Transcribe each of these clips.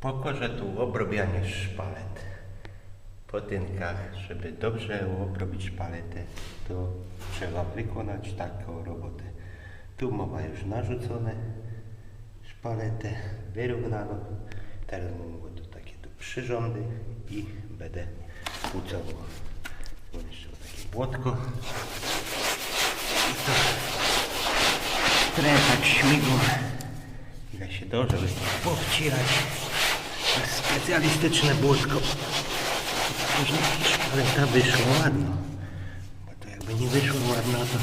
Pokorze tu obrobianie szpalet. Po tynkach, żeby dobrze obrobić szpaletę, to trzeba wykonać taką robotę. Tu mowa już narzucone, szpaletę wyrównaną. Teraz mówię to takie tu przyrządy i będę ucałował. Mam jeszcze takie błotko. I to tak śmigło. Da się dobrze powcierać. Specjalistyczne błotko. Później szpaleta wyszła ładno. Bo to jakby nie wyszło ładno, to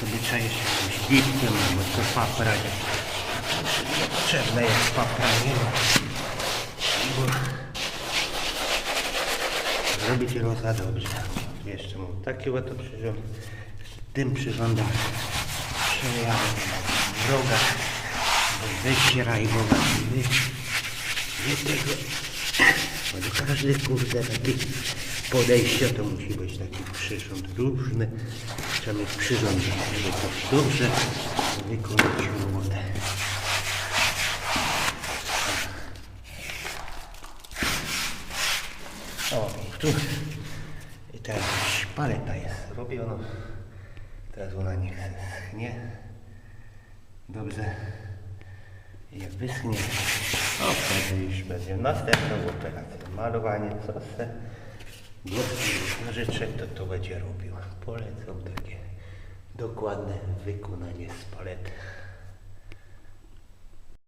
sobie trzeba jeszcze jakimś lipkiem albo co paprać. Niepotrzebne jest papranie. Bo zrobić rosa dobrze. Jeszcze mam taki oto przyrząd. Tym przyrządem przejadę droga. Wyścieraj go wy, Bo do każdy kurde taki podejście to musi być taki przyrząd różny. Trzeba mieć przyrząd, żeby to dobrze wykonać robotę. O, i tu. I teraz paleta jest robiona. Teraz ona niech schnie. Dobrze. Jak wyschnie, o wtedy już będzie następną operację. Malowanie, co se włoski nożyczek to to będzie robił. Polecam takie dokładne wykonanie z palety.